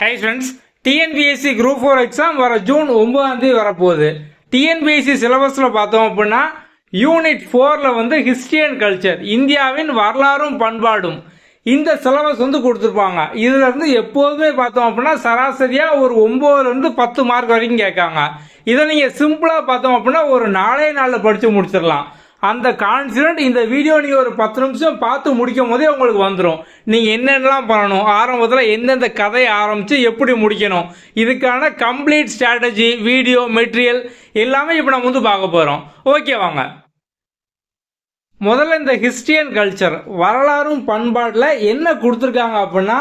Hi friends TNPSC group four exam வர June ஒன்பதாம் தேதி வரப்போகுது. டிஎன்பிஎஸ்சி சிலபஸில் பார்த்தோம் அப்படின்னா யூனிட் ஃபோரில் வந்து ஹிஸ்ட்ரி அண்ட் கல்ச்சர் இந்தியாவின் வரலாறும் பண்பாடும். இந்த சிலபஸ் வந்து கொடுத்துருப்பாங்க. இதுலேருந்து எப்போதுமே பார்த்தோம் அப்படின்னா சராசரியாக ஒரு ஒம்போதுலேருந்து பத்து மார்க் வரைக்கும் கேட்காங்க. இதை நீங்கள் சிம்பிளாக பார்த்தோம் அப்படின்னா ஒரு நாலே நாளில் படித்து முடிச்சிடலாம். அந்த கான்ஃபிடென்ட் இந்த வீடியோ நீங்கள் ஒரு பத்து நிமிஷம் பார்த்து முடிக்கும் போதே உங்களுக்கு வந்துடும் நீங்கள் என்னென்னலாம் பண்ணணும்? ஆரம்பத்தில் எந்தெந்த கதையை ஆரம்பித்து எப்படி முடிக்கணும்? இதுக்கான கம்ப்ளீட் ஸ்ட்ராட்டஜி வீடியோ மெட்டீரியல் எல்லாமே இப்போ நம்ம வந்து பார்க்க போகிறோம் ஓகே வாங்க. முதல்ல இந்த ஹிஸ்ட்ரி அண்ட் கல்ச்சர் வரலாறும் பண்பாட்டில் என்ன கொடுத்துருக்காங்க அப்படின்னா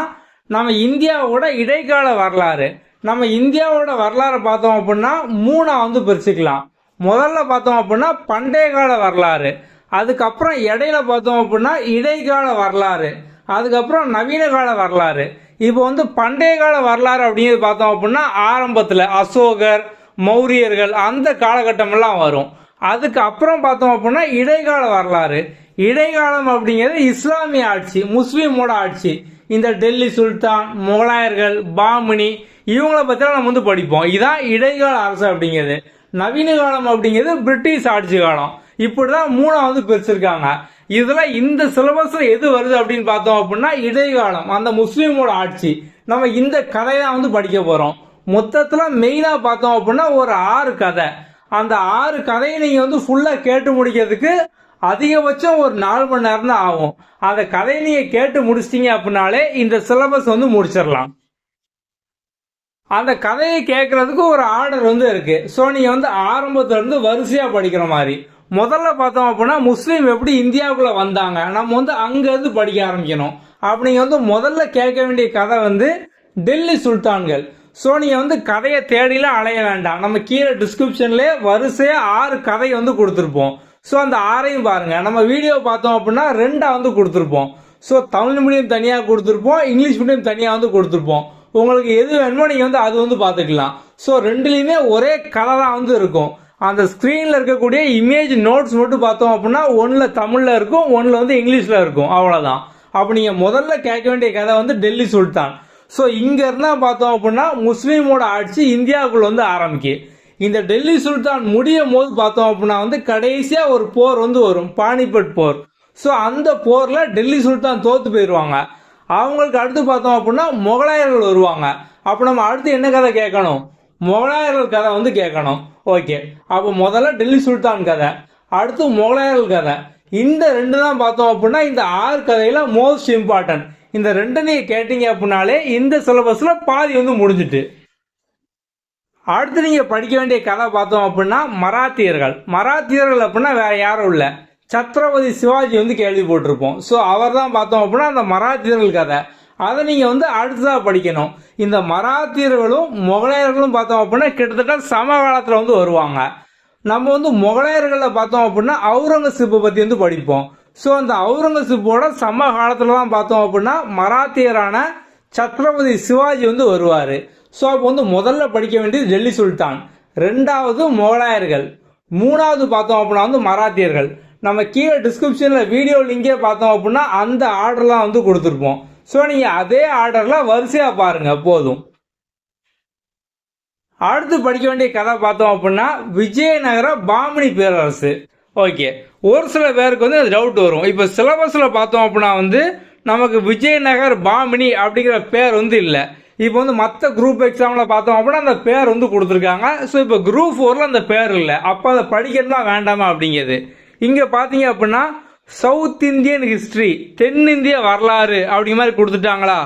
நம்ம இந்தியாவோட இடைக்கால வரலாறு. நம்ம இந்தியாவோட வரலாறை பார்த்தோம் அப்படின்னா மூணாக வந்து பிரிச்சுக்கலாம். முதல்ல பார்த்தோம் அப்படின்னா பண்டைய கால வரலாறு. அதுக்கப்புறம் இடையில பார்த்தோம் அப்படின்னா இடைக்கால வரலாறு. அதுக்கப்புறம் நவீன கால வரலாறு. இப்போ வந்து பண்டைய கால வரலாறு அப்படிங்கிறது பார்த்தோம் அப்படின்னா ஆரம்பத்தில் அசோகர் மௌரியர்கள் அந்த காலகட்டமெல்லாம் வரும். அதுக்கு அப்புறம் பார்த்தோம் அப்படின்னா இடைக்கால வரலாறு. இடைக்காலம் அப்படிங்கிறது இஸ்லாமிய ஆட்சி முஸ்லீமோட ஆட்சி. இந்த டெல்லி சுல்தான் முகலாயர்கள் பாமினி இவங்கள பற்றிலாம் நம்ம வந்து படிப்போம். இதான் இடைக்கால அரசு அப்படிங்கிறது. நவீன காலம் அப்படிங்கிறது பிரிட்டிஷ் ஆட்சி காலம். இப்படி தான் வந்து பிரிச்சிருக்காங்க. இதில் இந்த சிலபஸில் எது வருது அப்படின்னு பார்த்தோம் அப்படின்னா இடைக்காலம் அந்த முஸ்லீமோட ஆட்சி. நம்ம இந்த கதையை தான் வந்து படிக்க போகிறோம் மொத்தத்தில் மெயினாக பார்த்தோம் அப்படின்னா ஒரு ஆறு கதை. அந்த ஆறு கதையை நீங்கள் வந்து ஃபுல்லாக கேட்டு முடிக்கிறதுக்கு அதிகபட்சம் ஒரு நாலு மணி நேரம் தான் ஆகும். அந்த கதையை நீங்க கேட்டு முடிச்சிட்டிங்க அப்படின்னாலே இந்த சிலபஸ் வந்து முடிச்சிடலாம். அந்த கதையை கேட்கறதுக்கு ஒரு ஆர்டர் வந்து இருக்கு. ஸோ நீங்க வந்து ஆரம்பத்துல இருந்து வரிசையா படிக்கிற மாதிரி. முதல்ல பார்த்தோம் அப்படின்னா முஸ்லீம் எப்படி இந்தியாவுக்குள்ள வந்தாங்க? நம்ம வந்து அங்கேருந்து படிக்க ஆரம்பிக்கணும். அப்படிங்க வந்து முதல்ல கேட்க வேண்டிய கதை வந்து டெல்லி சுல்தான்கள். ஸோ நீங்கள் வந்து கதையை தேடிலாம் அலைய வேண்டாம். நம்ம கீழே டிஸ்கிரிப்ஷன்லேயே வரிசையாக ஆறு கதை வந்து கொடுத்துருப்போம். ஸோ அந்த ஆறையும் பாருங்கள் நம்ம வீடியோ பார்த்தோம் அப்படின்னா ரெண்டாக வந்து கொடுத்துருப்போம். ஸோ தமிழ் மீடியம் தனியாக கொடுத்துருப்போம் இங்கிலீஷ் மீடியம் தனியாக வந்து கொடுத்துருப்போம். உங்களுக்கு எது வேணுமோ நீங்கள் வந்து அது வந்து பார்த்துக்கலாம். ஸோ ரெண்டுலேயுமே ஒரே கலராக தான் வந்து இருக்கும். அந்த ஸ்க்ரீனில் இருக்கக்கூடிய இமேஜ் நோட்ஸ் மட்டும் பார்த்தோம் அப்படின்னா ஒன்றில் தமிழில் இருக்கும் ஒன்றில் வந்து இங்கிலீஷில் இருக்கும். அவ்வளோதான் அப்போ நீங்கள் முதல்ல கேட்க வேண்டிய கதை வந்து டெல்லி சுல்தான். ஸோ இங்கேருந்தா பார்த்தோம் அப்படின்னா முஸ்லீமோட ஆட்சி இந்தியாவுக்குள்ள வந்து ஆரம்பிக்கு. இந்த டெல்லி சுல்தான் முடியும் போது பார்த்தோம் அப்படின்னா வந்து கடைசியாக ஒரு போர் வந்து வரும். பானிபட் போர். ஸோ அந்த போரில் டெல்லி சுல்தான் தோற்று போயிடுவாங்க அவங்களுக்கு அடுத்து பார்த்தோம் அப்படின்னா முகலாயர்கள் வருவாங்க. அப்போ நம்ம அடுத்து என்ன கதை கேட்கணும்? முகலாயர்கள் கதை வந்து கேட்கணும். ஓகே. அப்போ முதல்ல டெல்லி சுல்தான் கதை. அடுத்து முகலாயர்கள் கதை. இந்த ரெண்டு தான் பார்த்தோம் அப்படின்னா இந்த ஆறு கதையில் மோஸ்ட் இம்பார்ட்டன்ட் இந்த ரெண்டு நீங்கள் கேட்டீங்க அப்படின்னாலே இந்த சிலபஸில் பாதி வந்து முடிஞ்சிட்டு. அடுத்து நீங்கள் படிக்க வேண்டிய கதை பார்த்தோம் அப்படின்னா மராத்தியர்கள். மராத்தியர்கள் அப்படின்னா வேற யாரும் இல்லை. சத்ரபதி சிவாஜி வந்து கேள்விப்பட்டிருப்போம் ஸோ அவர் தான் பார்த்தோம் அப்படின்னா அந்த மராத்தியர்கள் கதை. அதை நீங்கள் வந்து அடுத்ததாக படிக்கணும். இந்த மராத்தியர்களும் முகலாயர்களும் பார்த்தோம் அப்படின்னா கிட்டத்தட்ட சமகாலத்தில் வந்து வருவாங்க. நம்ம வந்து முகலாயர்களில் பார்த்தோம் அப்படின்னா அவுரங்கசீப்பை பற்றி வந்து படிப்போம். ஸோ அந்த அவுரங்கசீப்போட சம காலத்தில் தான் பார்த்தோம் அப்படின்னா மராத்தியரான சத்ரபதி சிவாஜி வந்து வருவார். ஸோ அப்போ வந்து முதல்ல படிக்க வேண்டியது டெல்லி சுல்தான். ரெண்டாவது முகலாயர்கள். மூணாவது பார்த்தோம் அப்படின்னா வந்து மராத்தியர்கள். நம்ம கீழே டிஸ்கிரிப்ஷனில் வீடியோ லிங்கே பார்த்தோம் அப்படின்னா அந்த ஆர்டர்லாம் வந்து கொடுத்துருப்போம். ஸோ நீங்கள் அதே ஆர்டரில் வரிசையாக பாருங்கள் போதும். அடுத்து படிக்க வேண்டிய கதை பார்த்தோம் அப்படின்னா விஜயநகர பாமணி பேரரசு. ஓகே ஒரு சில பேருக்கு வந்து டவுட் வரும். இப்போ சிலபஸில் பார்த்தோம் அப்படின்னா வந்து நமக்கு விஜயநகர் பாமினி அப்படிங்கிற பேர் வந்து இல்லை. இப்போ வந்து மற்ற குரூப் எக்ஸாமில் பார்த்தோம் அப்படின்னா அந்த பேர் வந்து கொடுத்துருக்காங்க. ஸோ இப்போ குரூப் ஃபோரில் அந்த பேர் இல்லை. அப்போ அதை படிக்கிறதுலாம் வேண்டாமா அப்படிங்கிறது. இங்கே பார்த்தீங்க அப்படின்னா சவுத் இந்தியன் ஹிஸ்ட்ரி தென்னிந்திய வரலாறு அப்படிங்கிற மாதிரி கொடுத்துட்டாங்களா?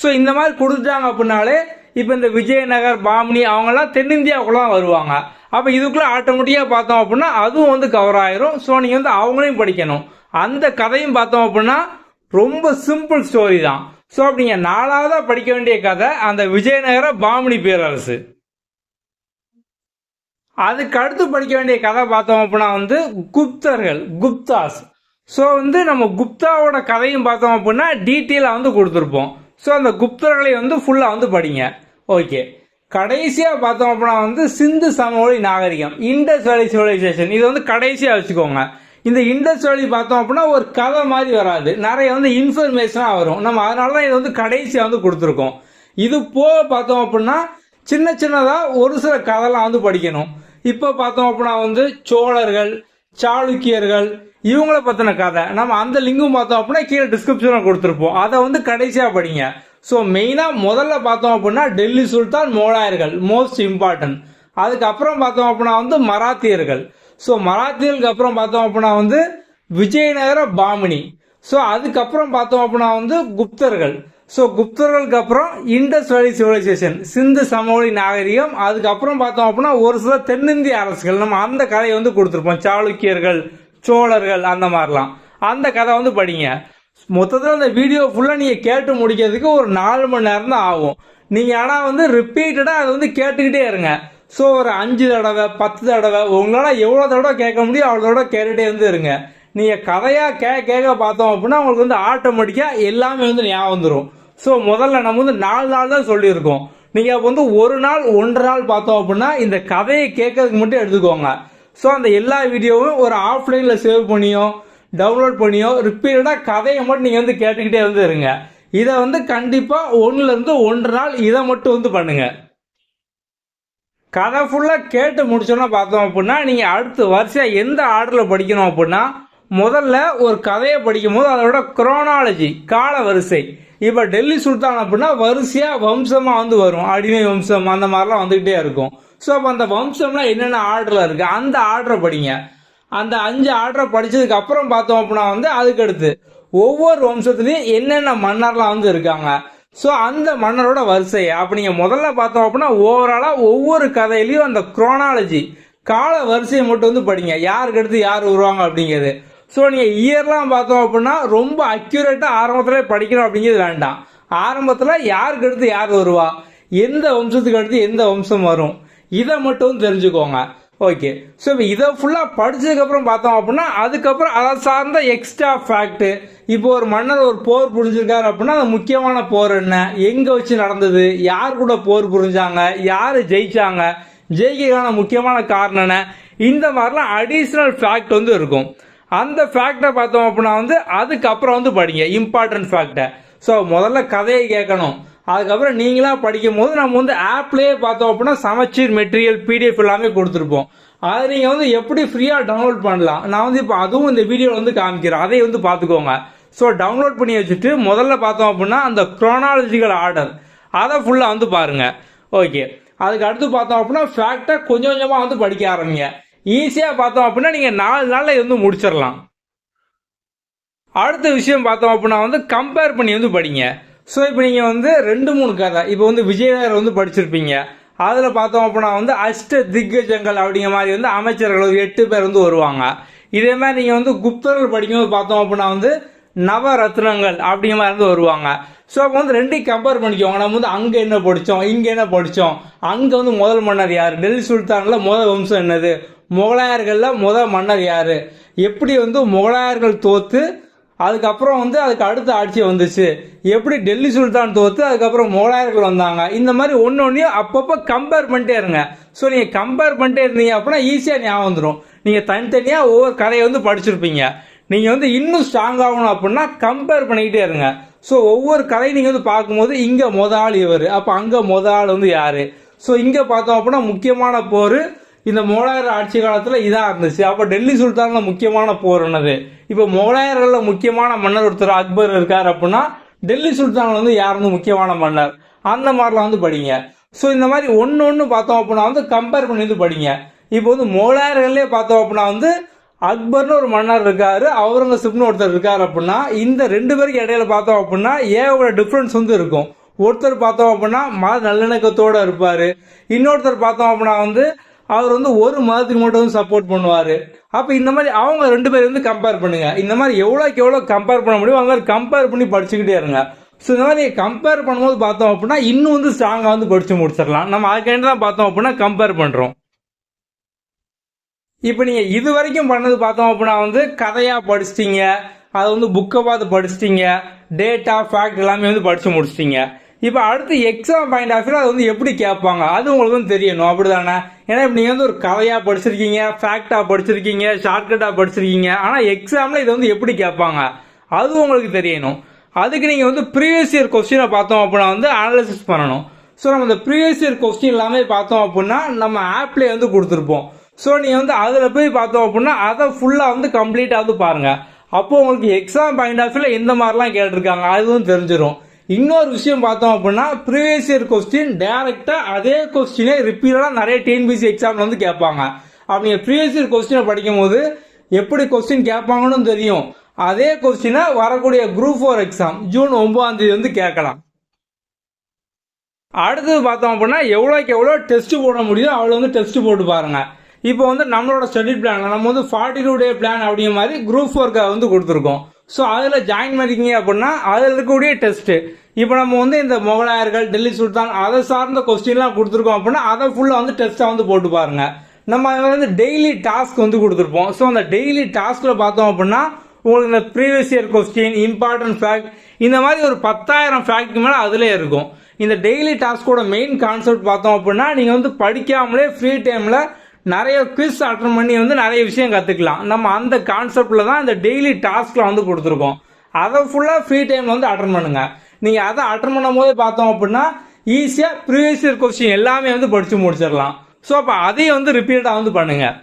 ஸோ இந்த மாதிரி கொடுத்துட்டாங்க அப்படின்னாலே இப்போ இந்த விஜயநகர் பாமினி அவங்கெல்லாம் தென்னிந்தியாவுக்குள்ள தான் வருவாங்க. அப்போ இதுக்குள்ளே ஆட்டோமேட்டிக்காக பார்த்தோம் அப்படின்னா அதுவும் வந்து கவர் ஆயிரும். ஸோ நீங்கள் வந்து அவங்களையும் படிக்கணும். அந்த கதையும் பார்த்தோம் அப்படின்னா ரொம்ப சிம்பிள் ஸ்டோரி தான். ஸோ அப்படிங்க நாலாவதாக படிக்க வேண்டிய கதை அந்த விஜயநகர பாமினி பேரரசு. அதுக்கு அடுத்து படிக்க வேண்டிய கதை பார்த்தோம் அப்படின்னா வந்து குப்தர்கள் குப்தாஸ். ஸோ வந்து நம்ம குப்தாவோட கதையும் பார்த்தோம் அப்படின்னா டீட்டெயிலாக வந்து கொடுத்துருப்போம். ஸோ அந்த குப்தர்களை வந்து ஃபுல்லாக வந்து படிங்க. ஓகே கடைசியாக பார்த்தோம் அப்படின்னா வந்து சிந்து சமவெளி நாகரிகம் இண்டஸ் வேலி சிவிலைசேஷன் இது வந்து கடைசியாக வச்சுக்கோங்க. இந்த இண்டஸ் வேலி பார்த்தோம் அப்படின்னா ஒரு கதை மாதிரி வராது. நிறைய வந்து இன்ஃபர்மேஷனாக வரும். நம்ம அதனால தான் இது வந்து கடைசியாக வந்து கொடுத்துருக்கோம். இது போக பார்த்தோம் அப்படின்னா சின்ன சின்னதாக ஒரு சில கதைலாம் வந்து படிக்கணும். இப்போ பார்த்தோம் அப்படின்னா வந்து சோழர்கள் சாளுக்கியர்கள் இவங்கள பற்றின கதை. நம்ம அந்த லிங்கும் பார்த்தோம் அப்படின்னா கீழே டிஸ்கிரிப்ஷனில் கொடுத்துருப்போம். அதை வந்து கடைசியாக படிங்க. ஸோ மெயினாக முதல்ல பார்த்தோம் அப்படின்னா டெல்லி சுல்தான் மோலாயர்கள் மோஸ்ட் இம்பார்ட்டன்ட் அதுக்கப்புறம் பார்த்தோம் அப்படின்னா வந்து மராத்தியர்கள். ஸோ மராத்தியர்களுக்கு அப்புறம் பார்த்தோம் அப்படின்னா வந்து விஜயநகர பாமினி. ஸோ அதுக்கப்புறம் பார்த்தோம் அப்படின்னா வந்து குப்தர்கள். ஸோ குப்தர்களுக்கு அப்புறம் இண்டஸ் வேலி சிவிலைசேஷன் சிந்து சமவெளி நாகரிகம் அதுக்கப்புறம் பார்த்தோம் அப்படின்னா ஒரு சில தென்னிந்திய அரசுகள் நம்ம அந்த கதையை வந்து கொடுத்துருப்போம். சாளுக்கியர்கள் சோழர்கள் அந்த மாதிரிலாம். அந்த கதை வந்து படிங்க. மொத்தத்தில் அந்த வீடியோ ஃபுல்லாக நீங்கள் கேட்டு முடிக்கிறதுக்கு ஒரு நாலு மணி நேரம் தான் ஆகும். நீங்கள் ஆனால் வந்து ரிப்பீட்டடாக அதை வந்து கேட்டுக்கிட்டே இருங்க. ஸோ ஒரு அஞ்சு தடவை பத்து தடவை உங்களால் எவ்வளோ தடவை கேட்க முடியும் அவ்வளோ தடவை கேட்டுகிட்டே வந்து இருங்க. நீங்கள் கதையாக கே கேட்க பார்த்தோம் அப்படின்னா உங்களுக்கு வந்து ஆட்டோமேட்டிக்காக எல்லாமே வந்து ஞாபகம் வந்துடும் ஸோ முதல்ல நம்ம வந்து நாலு நாள் தான் சொல்லியிருக்கோம். நீங்கள் அப்போ வந்து ஒரு நாள் ஒன்றரை நாள் பார்த்தோம் அப்படின்னா இந்த கதையை கேட்கறதுக்கு மட்டும் எடுத்துக்கோங்க. ஸோ அந்த எல்லா வீடியோவும் ஒரு ஆஃப்லைனில் சேவ் பண்ணியோ டவுன்லோட் பண்ணியோ ரிப்பீட்டடாக கதையை மட்டும் நீங்கள் வந்து கேட்டுக்கிட்டே வந்து இருங்க. இதை வந்து கண்டிப்பாக ஒன்றுலேருந்து ஒன்றரை நாள் இதை மட்டும் வந்து பண்ணுங்கள் கதை ஃபுல்லாக கேட்டு முடிச்சோன்னா பார்த்தோம் அப்படின்னா நீங்கள் அடுத்து வரிசையாக எந்த ஆர்டரில் படிக்கணும் அப்படின்னா முதல்ல ஒரு கதையை படிக்கும் போது அதோட குரோனாலஜி கால வரிசை இப்போ டெல்லி சுல்தான் அப்படின்னா வரிசையாக வம்சமாக வந்து வரும். அடிமை வம்சம் அந்த மாதிரிலாம் வந்துக்கிட்டே இருக்கும். ஸோ அப்போ அந்த வம்சம்லாம் என்னென்ன ஆர்டரில் இருக்குது அந்த ஆர்டரை படிங்க. அந்த அஞ்சு ஆர்டரை படித்ததுக்கு அப்புறம் பார்த்தோம் அப்படின்னா வந்து அதுக்கடுத்து ஒவ்வொரு வம்சத்துலேயும் என்னென்ன மன்னர்லாம் வந்து இருக்காங்க. ஸோ அந்த மன்னரோட வரிசை. அப்போ நீங்கள் முதல்ல பார்த்தோம் அப்படின்னா ஓவராலாக ஒவ்வொரு கதையிலையும் அந்த குரோனாலஜி கால வரிசையை மட்டும் வந்து படிங்க. யாருக்கு அடுத்து யார் வருவாங்க அப்படிங்கிறது. ஸோ நீங்கள் இயர்லாம் பார்த்தோம் அப்படின்னா ரொம்ப அக்யூரேட்டாக ஆரம்பத்தில் படிக்கணும் அப்படிங்கிறது வேண்டாம். ஆரம்பத்தில் யாருக்கு அடுத்து யார் வருவா? எந்த வம்சத்துக்கு அடுத்து எந்த வம்சம் வரும்? இதை மட்டும் தெரிஞ்சுக்கோங்க. ஓகே ஸோ இப்போ இதை ஃபுல்லாக படிச்சதுக்கப்புறம் பார்த்தோம் அப்படின்னா அதுக்கப்புறம் அதை சார்ந்த எக்ஸ்ட்ரா ஃபேக்ட்டு இப்போ ஒரு மன்னர் ஒரு போர் புரிஞ்சிருக்காரு அப்படின்னா அந்த முக்கியமான போர் என்ன? எங்கே வச்சு நடந்தது? யார் கூட போர் புரிஞ்சாங்க? யார் ஜெயிச்சாங்க? ஜெயிக்கிறதுக்கான முக்கியமான காரணம் என்ன? இந்த மாதிரிலாம் அடிஷ்னல் ஃபேக்ட் வந்து இருக்கும். அந்த ஃபேக்டை பார்த்தோம் அப்படின்னா வந்து அதுக்கப்புறம் வந்து படிங்க. இம்பார்ட்டன்ட் ஃபேக்டை ஸோ முதல்ல கதையை கேட்கணும். அதுக்கப்புறம் நீங்களாக படிக்கும் போது நம்ம வந்து ஆப்லேயே பார்த்தோம் அப்படின்னா சமச்சீர் மெட்டீரியல் பிடிஎஃப் எல்லாமே கொடுத்துருப்போம். அதை நீங்கள் வந்து எப்படி ஃப்ரீயாக டவுன்லோட் பண்ணலாம்? நான் வந்து இப்போ அதுவும் இந்த வீடியோவில் வந்து காமிக்கிறேன். அதை வந்து பார்த்துக்கோங்க. ஸோ டவுன்லோட் பண்ணி வச்சுட்டு முதல்ல பார்த்தோம் அப்படின்னா அந்த குரோனாலஜிக்கல் ஆர்டர் அதை ஃபுல்லாக வந்து பாருங்கள் ஓகே அதுக்கு அடுத்து பார்த்தோம் அப்படின்னா ஃபேக்டை கொஞ்சம் கொஞ்சமாக வந்து படிக்க ஆரம்பிங்க. ஈஸியாக பார்த்தோம் அப்படின்னா நீங்கள் நாலு நாளில் இது வந்து முடிச்சிடலாம். அடுத்த விஷயம் பார்த்தோம் அப்படின்னா வந்து கம்பேர் பண்ணி வந்து படிங்க. ஸோ இப்போ நீங்கள் வந்து ரெண்டு மூணு கதை. இப்போ வந்து விஜயநகர் வந்து படிச்சிருப்பீங்க. அதில் பார்த்தோம் அப்படின்னா வந்து அஷ்ட திக்கஜங்கள் அப்படிங்கிற மாதிரி வந்து அமைச்சர்கள் ஒரு எட்டு பேர் வந்து வருவாங்க. இதே மாதிரி நீங்கள் வந்து குப்தர்கள் படிக்கும்போது பார்த்தோம் அப்படின்னா வந்து நவரத்னங்கள் அப்படிங்கிற மாதிரி வந்து வருவாங்க. ஸோ அப்போ வந்து ரெண்டையும் கம்பேர் பண்ணிக்கோங்க. நம்ம வந்து அங்கே என்ன படித்தோம் இங்கே என்ன படித்தோம் அங்கே வந்து முதல் மன்னர் யார்? டெல்லி சுல்தானில் முதல் வம்சம் என்னது? முகலாயர்களில் முத மன்னர் யார்? எப்படி வந்து முகலாயர்கள் தோற்று அதுக்கப்புறம் வந்து அதுக்கு அடுத்த ஆட்சி வந்துச்சு. எப்படி டெல்லி சுல்தான் தோற்று அதுக்கப்புறம் முகலாயர்கள் வந்தாங்க. இந்த மாதிரி ஒன்று ஒன்றையும் அப்பப்போ கம்பேர் பண்ணிட்டே இருங்க. ஸோ நீங்கள் கம்பேர் பண்ணிட்டே இருந்தீங்க அப்படின்னா ஈஸியாக ஞாபகம் வந்துடும் நீங்கள் தனித்தனியாக ஒவ்வொரு கதையை வந்து படிச்சிருப்பீங்க. நீங்கள் வந்து இன்னும் ஸ்ட்ராங் ஆகணும் அப்படின்னா கம்பேர் பண்ணிக்கிட்டே இருங்க. ஸோ ஒவ்வொரு கதையும் நீங்கள் வந்து பார்க்கும்போது இங்கே மொத ஆள் இவர். அப்போ அங்கே மொத ஆள் வந்து யார்? ஸோ இங்கே பார்த்தோம் அப்படின்னா முக்கியமான போர் இந்த முகலாயர் ஆட்சி காலத்தில் இதாக இருந்துச்சு. அப்போ டெல்லி சுல்தானில் முக்கியமான போர் என்னது? இப்போ முகலாயர்களில் முக்கியமான மன்னர் ஒருத்தர் அக்பர் இருக்கார் அப்படின்னா டெல்லி சுல்தானில் வந்து யார் வந்து முக்கியமான மன்னர்? அந்த மாதிரிலாம் வந்து படிங்க. ஸோ இந்த மாதிரி ஒன்று ஒன்று பார்த்தோம் அப்படின்னா வந்து கம்பேர் பண்ணி வந்து படிங்க. இப்போ வந்து மோகலாயர்கள்லேயே பார்த்தோம் அப்படின்னா வந்து அக்பர்னு ஒரு மன்னர் இருக்காரு அவுரங்கசீப்னு ஒருத்தர் இருக்கார் அப்படின்னா இந்த ரெண்டு பேருக்கு இடையில பார்த்தோம் அப்படின்னா ஏவோட டிஃப்ரென்ஸ் வந்து இருக்கும். ஒருத்தர் பார்த்தோம் அப்படின்னா மத நல்லிணக்கத்தோடு இருப்பார். இன்னொருத்தர் பார்த்தோம் அப்படின்னா வந்து அவர் வந்து ஒரு மதத்துக்கு மட்டும் வந்து சப்போர்ட் பண்ணுவார். அப்போ இந்த மாதிரி அவங்க ரெண்டு பேரும் வந்து கம்பேர் பண்ணுங்க. இந்த மாதிரி எவ்வளோக்கு எவ்வளோ கம்பேர் பண்ண முடியும் அந்த மாதிரி கம்பேர் பண்ணி படிச்சுக்கிட்டே இருங்க. ஸோ இந்த மாதிரி கம்பேர் பண்ணும்போது பார்த்தோம் அப்படின்னா இன்னும் வந்து ஸ்ட்ராங்காக வந்து படித்து முடிச்சிடலாம். நம்ம அதுக்காண்டி தான் பார்த்தோம் அப்படின்னா கம்பேர் பண்ணுறோம் இப்போ நீங்கள் இது வரைக்கும் பண்ணது பார்த்தோம் அப்படின்னா வந்து கதையாக படிச்சிட்டிங்க. அதை வந்து புக்கை பார்த்து படிச்சிட்டிங்க. டேட்டா ஃபேக்ட் எல்லாமே வந்து படித்து முடிச்சிட்டிங்க. இப்போ அடுத்து எக்ஸாம் பாயிண்ட் ஆஃப் வியூ அது வந்து எப்படி கேட்பாங்க? அது உங்களுக்கு வந்து தெரியணும். அப்படி தானே ஏன்னா இப்போ நீங்கள் வந்து ஒரு கதையாக படிச்சிருக்கீங்க ஃபேக்டாக படிச்சிருக்கீங்க ஷார்ட்கட்டாக படிச்சிருக்கீங்க. ஆனால் எக்ஸாமில் இதை வந்து எப்படி கேட்பாங்க? அது உங்களுக்கு தெரியணும். அதுக்கு நீங்கள் வந்து ப்ரீவியஸ் இயர் கொஸ்டினை பார்த்தோம் அப்படின்னா வந்து அனாலிசிஸ் பண்ணணும். ஸோ நம்ம இந்த ப்ரீவியஸ் இயர் கொஸ்டின் எல்லாமே பார்த்தோம் அப்படின்னா நம்ம ஆப்லேயே வந்து கொடுத்துருப்போம். ஸோ நீங்கள் வந்து அதில் போய் பார்த்தோம் அப்படின்னா அதை ஃபுல்லாக வந்து கம்ப்ளீட்டாக வந்து பாருங்கள் அப்போது உங்களுக்கு எக்ஸாம் பாயிண்ட் ஆஃப் வியூவில் எந்த மாதிரிலாம் கேட்டிருக்காங்க அதுவும் தெரிஞ்சிடும் இன்னொரு விஷயம் பார்த்தோம் அப்படின்னா ப்ரீவியஸ் இயர் கொஸ்டின் டேரெக்டாக அதே கொஸ்டினே ரிப்பீட்டடாக நிறைய டிஎன்பிசி எக்ஸாமில் வந்து கேட்பாங்க. அப்படி நீங்கள் ப்ரீவியஸ் இயர் கொஸ்டினை படிக்கும் போது எப்படி கொஸ்டின் கேட்பாங்கன்னு தெரியும். அதே கொஸ்டினை வரக்கூடிய குரூப் ஃபோர் எக்ஸாம் ஜூன் ஒன்பதாம் தேதி வந்து கேட்கலாம். அடுத்தது பார்த்தோம் அப்படின்னா எவ்வளோக்கு எவ்வளோ டெஸ்ட் போட முடியுதோ அவ்வளோ வந்து டெஸ்ட் போட்டு பாருங்க. இப்போ வந்து நம்மளோட ஸ்டடி பிளான் நம்ம வந்து ஃபார்ட்டி டூ டே பிளான் அப்படிங்கிற மாதிரி குரூப் ஃபோர்க்கு வந்து கொடுத்துருக்கோம். ஸோ அதில் ஜாயின் பண்ணிக்கிங்க அப்படின்னா அதில் இருக்கக்கூடிய டெஸ்ட்டு இப்போ நம்ம வந்து இந்த முகலாயர்கள் டெல்லி சுல்தான் அதை சார்ந்த கொஸ்டின்லாம் கொடுத்துருக்கோம் அப்படின்னா அதை ஃபுல்லாக வந்து டெஸ்ட்டாக வந்து போட்டு பாருங்கள் நம்ம வந்து டெய்லி டாஸ்க் வந்து கொடுத்துருப்போம். ஸோ அந்த டெய்லி டாஸ்கில் பார்த்தோம் அப்படின்னா உங்களுக்கு இந்த previous year question important fact இந்த மாதிரி ஒரு பத்தாயிரம் ஃபேக்ட்க்கு மேலே அதிலே இருக்கும். இந்த டெய்லி டாஸ்கோட மெயின் கான்செப்ட் பார்த்தோம் அப்படின்னா நீங்கள் வந்து படிக்காமலே ஃப்ரீ டைமில் நிறைய குவிஸ் அட்டன் பண்ணி வந்து நிறைய விஷயம் கற்றுக்கலாம் நம்ம அந்த கான்செப்டில் தான் இந்த டெய்லி டாஸ்கில் வந்து கொடுத்துருக்கோம். அதை ஃபுல்லாக ஃப்ரீ டைமில் வந்து அட்டன் பண்ணுங்கள் நீங்கள் அதை அட்டன் பண்ணும் போது பார்த்தோம் அப்படின்னா ஈஸியாக ப்ரீவியஸ் இயர் கொஸ்டின் எல்லாமே வந்து படித்து முடிச்சிடலாம். ஸோ அப்போ அதையும் வந்து ரிப்பீட்டாக வந்து பண்ணுங்கள்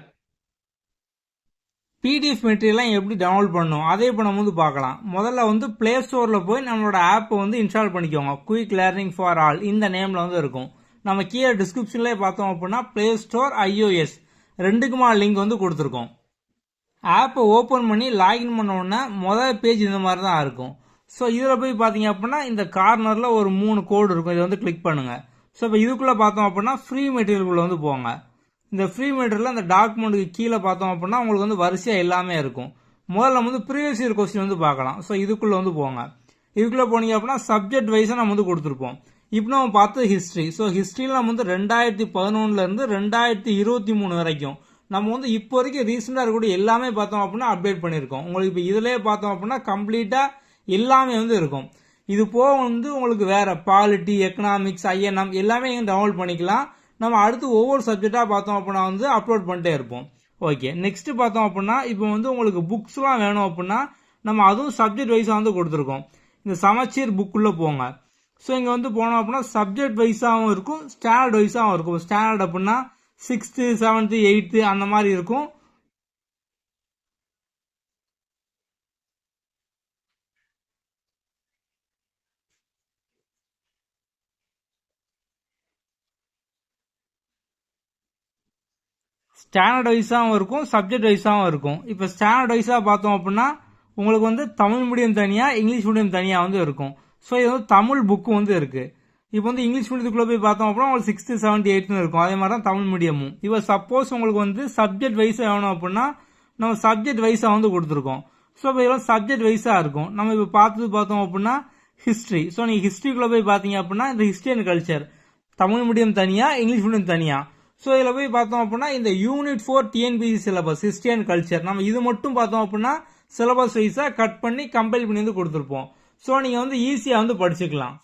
பிடிஎஃப் மெட்டீரியலாம் எப்படி டவுன்லோட் பண்ணணும்? அதே இப்போ நம்ம வந்து பார்க்கலாம். முதல்ல வந்து ப்ளே ஸ்டோரில் போய் நம்மளோட ஆப்பை வந்து இன்ஸ்டால் பண்ணிக்கோங்க. குயிக் லேர்னிங் ஃபார் ஆல் இந்த நேமில் வந்து இருக்கும். நம்ம கீழே டிஸ்கிரிப்ஷன்லேயே பார்த்தோம் அப்படின்னா ப்ளே ஸ்டோர் ஐஓஎஸ் ரெண்டுக்குமா லிங்க் வந்து கொடுத்துருக்கோம். ஆப்பை ஓப்பன் பண்ணி லாகின் பண்ண உடனே முதல் பேஜ் இந்த மாதிரி தான் இருக்கும். ஸோ இதில் போய் பார்த்தீங்க அப்படின்னா இந்த கார்னரில் ஒரு மூணு கோடு இருக்கும். இதை வந்து கிளிக் பண்ணுங்கள் ஸோ இப்போ இதுக்குள்ளே பார்த்தோம் அப்படின்னா ஃப்ரீ மெட்டீரியலுக்குள்ளே வந்து போங்க. இந்த ஃப்ரீ மெட்டீரியலில் அந்த டாக்குமெண்ட்டுக்கு கீழே பார்த்தோம் அப்படின்னா உங்களுக்கு வந்து வரிசையாக எல்லாமே இருக்கும். முதல்ல வந்து ப்ரீவியஸ் இயர் கொஸ்டின் வந்து பார்க்கலாம். ஸோ இதுக்குள்ளே வந்து போங்க. இதுக்குள்ளே போனீங்க அப்படின்னா சப்ஜெக்ட் வைஸாக நம்ம வந்து கொடுத்துருப்போம். இப்போ நம்ம பார்த்தது ஹிஸ்ட்ரி ஸோ ஹிஸ்ட்ரியில் நம்ம வந்து ரெண்டாயிரத்தி பதினொன்றுலேருந்து ரெண்டாயிரத்தி இருபத்தி மூணு வரைக்கும் நம்ம வந்து இப்போ வரைக்கும் ரீசெண்டாக இருக்கக்கூடிய எல்லாமே பார்த்தோம் அப்படின்னா அப்டேட் பண்ணியிருக்கோம். உங்களுக்கு இப்போ இதிலே பார்த்தோம் அப்படின்னா கம்ப்ளீட்டாக எல்லாமே வந்து இருக்கும். இது போக வந்து உங்களுக்கு வேறு பாலிட்டி எக்கனாமிக்ஸ் ஐஎன்எம் எல்லாமே நீங்கள் டவுன்லோட் பண்ணிக்கலாம். நம்ம அடுத்து ஒவ்வொரு சப்ஜெக்டாக பார்த்தோம் அப்படின்னா வந்து அப்லோட் பண்ணிட்டே இருப்போம். ஓகே நெக்ஸ்ட் பார்த்தோம் அப்படின்னா இப்போ வந்து உங்களுக்கு புக்ஸ்லாம் வேணும் அப்படின்னா நம்ம அதுவும் சப்ஜெக்ட் வைஸாக வந்து கொடுத்துருக்கோம். இந்த சமச்சீர் புக்குள்ளே போங்க. ஸோ இங்கே வந்து போனோம் அப்படின்னா சப்ஜெக்ட் வைஸாகவும் இருக்கும் ஸ்டாண்டர்ட் வைஸாகவும் இருக்கும். ஸ்டாண்டர்ட் அப்படின்னா சிக்ஸ்த்து செவன்த்து எயித்து அந்த மாதிரி இருக்கும். ஸ்டாண்டர்ட் வைஸாகவும் இருக்கும் சப்ஜெக்ட் வைஸாகவும் இருக்கும். இப்போ ஸ்டாண்டர்ட் வைஸாக பார்த்தோம் அப்படின்னா உங்களுக்கு வந்து தமிழ் மீடியம் தனியாக இங்கிலீஷ் மீடியம் தனியாக வந்து இருக்கும். ஸோ இது வந்து தமிழ் புக்கு வந்து இருக்குது இப்போ வந்து இங்கிலீஷ் மீடியத்துக்குள்ளே போய் பார்த்தோம் அப்படின்னா உங்களுக்கு சிக்ஸ்த்து செவன்ட்டி எயிட்னு இருக்கும். அதே மாதிரி தான் தமிழ் மீடியமும் இப்போ சப்போஸ் உங்களுக்கு வந்து சப்ஜெக்ட் வைஸாக வேணும் அப்படின்னா நம்ம சப்ஜெக்ட் வைஸாக வந்து கொடுத்துருக்கோம். ஸோ இப்போ இதெல்லாம் சப்ஜெக்ட் வைஸாக இருக்கும். நம்ம இப்போ பார்த்தது பார்த்தோம் அப்படின்னா ஹிஸ்ட்ரி ஸோ நீங்கள் ஹிஸ்ட்ரிக்குள்ளே போய் பார்த்தீங்க அப்படின்னா இந்த history and culture Tamil medium தனியாக இங்கிலீஷ் மீடியம் தனியாக ஸோ இதில் போய் பார்த்தோம் அப்படின்னா இந்த unit four TNPSC syllabus history and culture நம்ம இது மட்டும் பார்த்தோம் அப்படின்னா சிலபஸ் வைஸாக கட் பண்ணி கம்பைல் பண்ணி வந்து கொடுத்துருப்போம். ஸோ நீங்கள் வந்து ஈஸியாக வந்து படிச்சுக்கலாம்.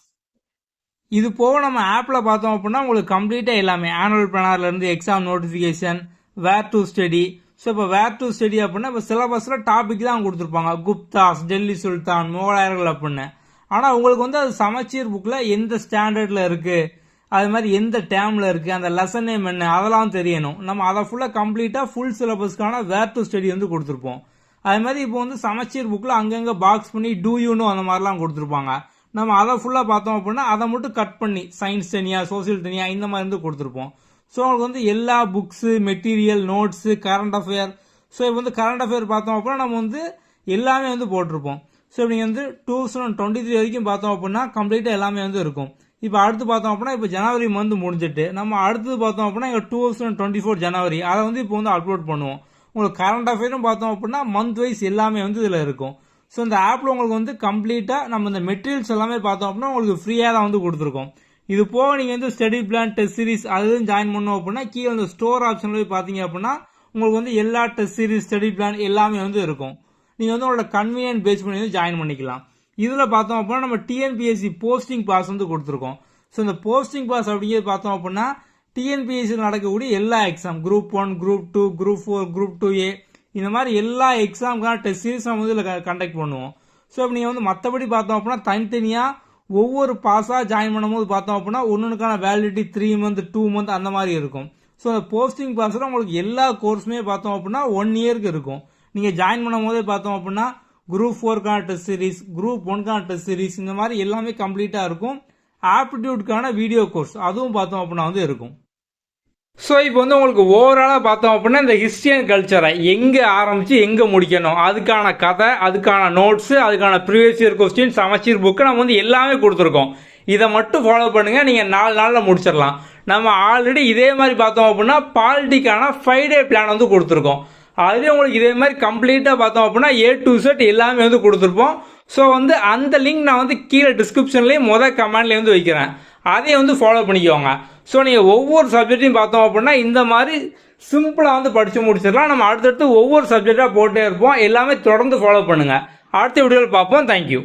இது போக நம்ம ஆப்பில் பார்த்தோம் அப்படின்னா உங்களுக்கு கம்ப்ளீட்டாக எல்லாமே. Annual பிளானர்லேருந்து exam notification where to study so இப்போ வேர் டு ஸ்டடி அப்படின்னா இப்போ சிலபஸில் டாபிக் தான் கொடுத்துருப்பாங்க. குப்தாஸ் டெல்லி சுல்தான் முகலாயர்கள் அப்படின்னு. ஆனால் உங்களுக்கு வந்து அது சமச்சீர் புக்கில் எந்த ஸ்டாண்டர்டில் இருக்குது அது மாதிரி எந்த டேமில் இருக்குது அந்த லெசன் நேம் என்ன? அதெல்லாம் தெரியணும். நம்ம அதை ஃபுல்லாக கம்ப்ளீட்டாக ஃபுல் சிலபஸ்க்கான வேர் டு ஸ்டடி வந்து கொடுத்துருப்போம். அது மாதிரி இப்போ வந்து சமச்சீர் புக்கில் அங்கங்கே பாக்ஸ் பண்ணி டூ யூனோ அந்த மாதிரிலாம் கொடுத்துருப்பாங்க. நம்ம அதை ஃபுல்லாக பார்த்தோம் அப்படின்னா அதை மட்டும் கட் பண்ணி சயின்ஸ் தனியாக சோசியல் தனியாக இந்த மாதிரி வந்து கொடுத்துருப்போம். ஸோ அவங்களுக்கு வந்து எல்லா books material notes current affair so இப்போ வந்து கரண்ட் அஃபேர் பார்த்தோம் அப்படின்னா நம்ம வந்து எல்லாமே வந்து போட்டிருப்போம். ஸோ நீங்கள் வந்து டூ தௌசண்ட் டுவெண்ட்டி த்ரீ வரைக்கும் பார்த்தோம் அப்படின்னா கம்ப்ளீட்டாக எல்லாமே வந்து இருக்கும். இப்போ அடுத்து பார்த்தோம் அப்படின்னா இப்போ ஜனவரி மந்த் முடிஞ்சிட்டு நம்ம அடுத்தது பார்த்தோம் அப்படின்னா இங்கே டூ தௌசண்ட் டுவெண்ட்டி ஃபோர் ஜனவரி அதை வந்து இப்போ வந்து அப்லோட் பண்ணுவோம். உங்களுக்கு கரண்ட் அஃபேரும் பார்த்தோம் அப்படின்னா மந்த் வைஸ் எல்லாமே வந்து இதில் இருக்கும். ஸோ இந்த ஆப்பில் உங்களுக்கு வந்து கம்ப்ளீட்டாக நம்ம இந்த மெட்டீரியல்ஸ் எல்லாமே பார்த்தோம் அப்படின்னா உங்களுக்கு ஃப்ரீயாக தான் வந்து கொடுத்துருக்கோம். இது போக நீங்கள் வந்து ஸ்டடி பிளான் டெஸ்ட் சீரிஸ் அதுவும் ஜாயின் பண்ணோம் அப்படின்னா கீழே அந்த ஸ்டோர் ஆப்ஷனில் போய் பார்த்தீங்க அப்படின்னா உங்களுக்கு வந்து எல்லா டெஸ்ட் சீரிஸ் ஸ்டடி பிளான் எல்லாமே வந்து இருக்கும். நீங்கள் வந்து உங்களோட கன்வீனியன்ட் பேஸ் பண்ணி வந்து ஜாயின் பண்ணிக்கலாம். இதில் பார்த்தோம் அப்படின்னா நம்ம டிஎன்பிஎஸ்சி போஸ்டிங் பாஸ் வந்து கொடுத்துருக்கோம். ஸோ இந்த போஸ்டிங் பாஸ் அப்படிங்கிறது பார்த்தோம் அப்படின்னா டிஎன்பிஎஸ்சியில் நடக்கக்கூடிய எல்லா exam group one group two group four group two A இந்த மாதிரி எல்லா எக்ஸாமுக்கான டெஸ்ட் சீரிஸ் நம்ம வந்து இதில் கண்டக்ட் பண்ணுவோம். ஸோ இப்போ நீங்கள் வந்து மற்றபடி பார்த்தோம் அப்படின்னா தனித்தனியாக ஒவ்வொரு பாஸாக ஜாயின் பண்ணும்போது பார்த்தோம் அப்படின்னா ஒன்றுக்கான validity three month two month அந்த மாதிரி இருக்கும். ஸோ அந்த போஸ்டிங் பாஸில் உங்களுக்கு எல்லா கோர்ஸுமே பார்த்தோம் அப்படின்னா ஒன் இயருக்கு இருக்கும். நீங்கள் ஜாயின் பண்ணும் போதே பார்த்தோம் அப்படின்னா குரூப் ஃபோருக்கான டெஸ்ட் சீரிஸ் குரூப் ஒன்க்கான டெஸ்ட் சீரிஸ் இந்த மாதிரி எல்லாமே கம்ப்ளீட்டாக இருக்கும். ஆப்டிடியூட்கான வீடியோ கோர்ஸ் அதுவும் பார்த்தோம் அப்படின்னா வந்து இருக்கும். ஸோ இப்போ வந்து உங்களுக்கு ஓவராலாக பார்த்தோம் அப்படின்னா இந்த ஹிஸ்ட்ரி அண்ட் கல்ச்சரை எங்கே ஆரம்பித்து எங்கே முடிக்கணும்? அதுக்கான கதை அதுக்கான நோட்ஸு அதுக்கான ப்ரீவியஸ் இயர் கொஸ்டின் சமச்சீர் புக்கு நம்ம வந்து எல்லாமே கொடுத்துருக்கோம். இதை மட்டும் ஃபாலோ பண்ணுங்கள் நீங்கள் நாலு நாளில் முடிச்சிடலாம். நம்ம ஆல்ரெடி இதே மாதிரி பார்த்தோம் அப்படின்னா பாலிட்டிக்கான ஃபைவ் டே பிளான் வந்து கொடுத்துருக்கோம். அதுலேயும் உங்களுக்கு இதே மாதிரி கம்ப்ளீட்டாக பார்த்தோம் அப்படின்னா ஏ டு செட் எல்லாமே வந்து கொடுத்துருப்போம். ஸோ வந்து அந்த லிங்க் நான் வந்து கீழே டிஸ்கிரிப்ஷன்லேயும் மொதல் கமெண்ட்லேயும் வந்து வைக்கிறேன். அதையும் வந்து ஃபாலோ பண்ணிக்கோங்க. ஸோ நீங்கள் ஒவ்வொரு சப்ஜெக்ட்டையும் பார்த்தோம் அப்படின்னா இந்த மாதிரி சிம்பிளாக வந்து படித்து முடிச்சிடலாம். நம்ம அடுத்தடுத்து ஒவ்வொரு சப்ஜெக்டாக போட்டே இருப்போம். எல்லாமே தொடர்ந்து ஃபாலோ பண்ணுங்கள் அடுத்த வீடியோவில் பார்ப்போம். தேங்க்யூ